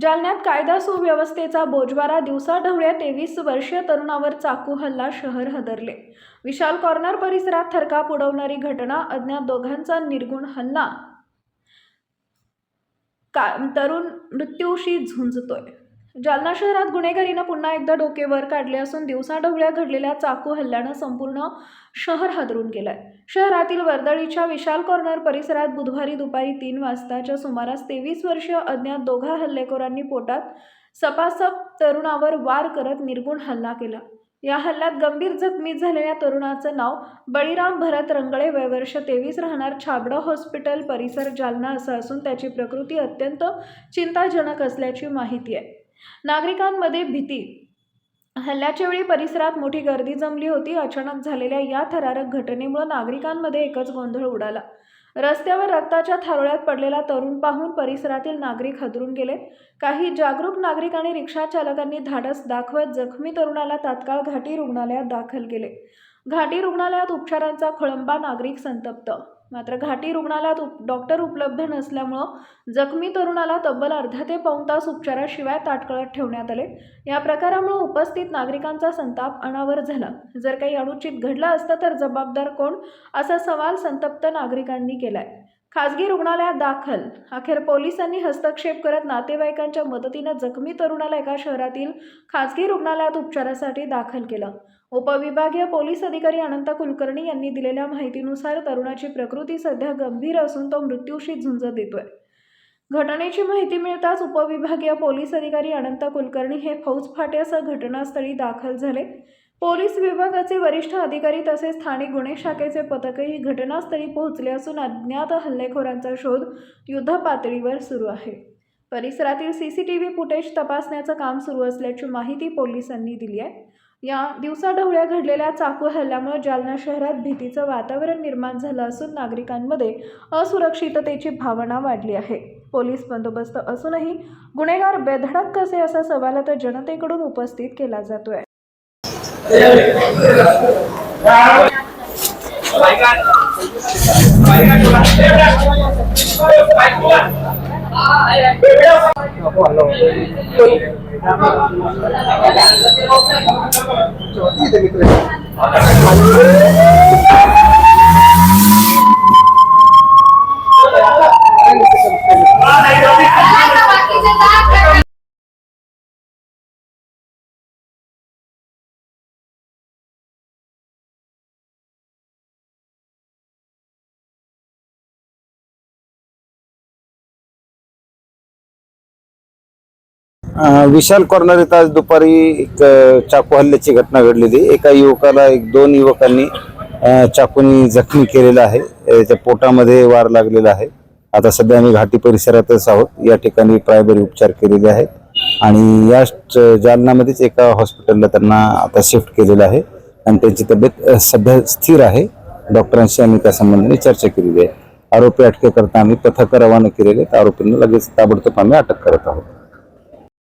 जालन्यात कायदा सुव्यवस्थेचा बोजवारा दिवसाढवळ्या तेवीस वर्षीय तरुणावर चाकू हल्ला शहर हदरले. विशाल कॉर्नर परिसरात थरकाप उडवणारी घटना अज्ञात दोघांचा निर्गुण हल्ला. का तरुण मृत्यूशी झुंजतोय. जालना शहरात गुन्हेगारीनं पुन्हा एकदा डोके वर काढले असून दिवसाढवळ्या घडलेल्या चाकू हल्ल्यानं संपूर्ण शहर हादरून गेलंय. शहरातील वर्दळीच्या विशाल कॉर्नर परिसरात बुधवारी दुपारी तीन वाजताच्या सुमारास तेवीस वर्षीय अज्ञात दोघा हल्लेखोरांनी पोटात सपासप तरुणावर वार करत निर्गुण हल्ला केला. या हल्ल्यात गंभीर जखमी झालेल्या तरुणाचं नाव बळीराम भरत रंगळे वयवर्ष तेवीस राहणार छाबडा हॉस्पिटल परिसर जालना असं असून त्याची प्रकृती अत्यंत चिंताजनक असल्याची माहिती आहे. नागरिकांमध्ये भीती. हल्ल्याच्या वेळी परिसरात मोठी गर्दी जमली होती. अचानक झालेल्या या थरारक घटनेमुळे नागरिकांमध्ये एकच गोंधळ उडाला. रस्त्यावर रक्ताच्या थारोळ्यात पडलेला तरुण पाहून परिसरातील नागरिक हदरून गेले. काही जागरूक नागरिक आणि रिक्षा चालकांनी धाडस दाखवत जखमी तरुणाला तात्काळ घाटी रुग्णालयात दाखल केले. घाटी रुग्णालयात उपचारांचा खोळंबा नागरिक संतप्त मात्र घाटी रुग्णालयात उप डॉक्टर उपलब्ध नसल्यामुळं जखमी तरुणाला तब्बल अर्धा ते पाऊण तास उपचाराशिवाय ताटकळत ठेवण्यात आले. या प्रकारामुळे उपस्थित नागरिकांचा संताप अनावर झाला. जर काही अनुचित घडलं असतं तर जबाबदार कोण? असा सवाल संतप्त नागरिकांनी केलाय. खासगी रुग्णालयात दाखल. अखेर पोलिसांनी हस्तक्षेप करत नातेवाईकांच्या मदतीनं जखमी तरुणाला एका शहरातील खासगी रुग्णालयात उपचारासाठी दाखल केलं. उपविभागीय पोलीस अधिकारी अनंत कुलकर्णी यांनी दिलेल्या माहितीनुसार तरुणाची प्रकृती सध्या गंभीर असून तो मृत्यूशी झुंज देतोय. घटनेची माहिती मिळताच उपविभागीय पोलीस अधिकारी अनंत कुलकर्णी हे फौज फाट्यासह घटनास्थळी दाखल झाले. पोलीस विभागाचे वरिष्ठ अधिकारी तसेच स्थानिक गुन्हे शाखेचे पथकही घटनास्थळी पोहोचले असून अज्ञात हल्लेखोरांचा शोध युद्धपातळीवर सुरू आहे. परिसरातील C C T V footage तपासण्याचं काम सुरू असल्याची माहिती पोलिसांनी दिली आहे. या दिवसाढवळ्या घडलेल्या चाकू हल्ल्यामुळे जालना शहरात भीतीचं वातावरण निर्माण झालं असून नागरिकांमध्ये असुरक्षिततेची भावना वाढली आहे. पोलीस बंदोबस्त असूनही गुन्हेगार बेधडक कसे असा सवाल आता जनतेकडून उपस्थित केला जातोय. อ่อนลงที่จะมีตัวอะไร विशाल कॉर्नर इथं आज दुपारी एक चाकू हल्ल्याची घटना घडलेली. एका युवकाला एक दोन युवकांनी चाकूनी जखमी केलेला आहे. त्याच्या पोटामध्ये वार लागलेला आहे. आता सध्या आम्ही घाटी परिसरातच आहोत. या ठिकाणी प्रायमरी उपचार केलेले आहेत. आणि या जालनामध्येच एका हॉस्पिटलला त्यांना आता शिफ्ट केलेलं आहे. आणि त्यांची तब्येत सध्या स्थिर आहे. डॉक्टरांशी आम्ही त्या संबंधाने चर्चा केलेली आहे. आरोपी अटकेकरता आम्ही पथक रवाना केलेले आहेत. आरोपींना लगेच ताबडतोब आम्ही अटक करत आहोत.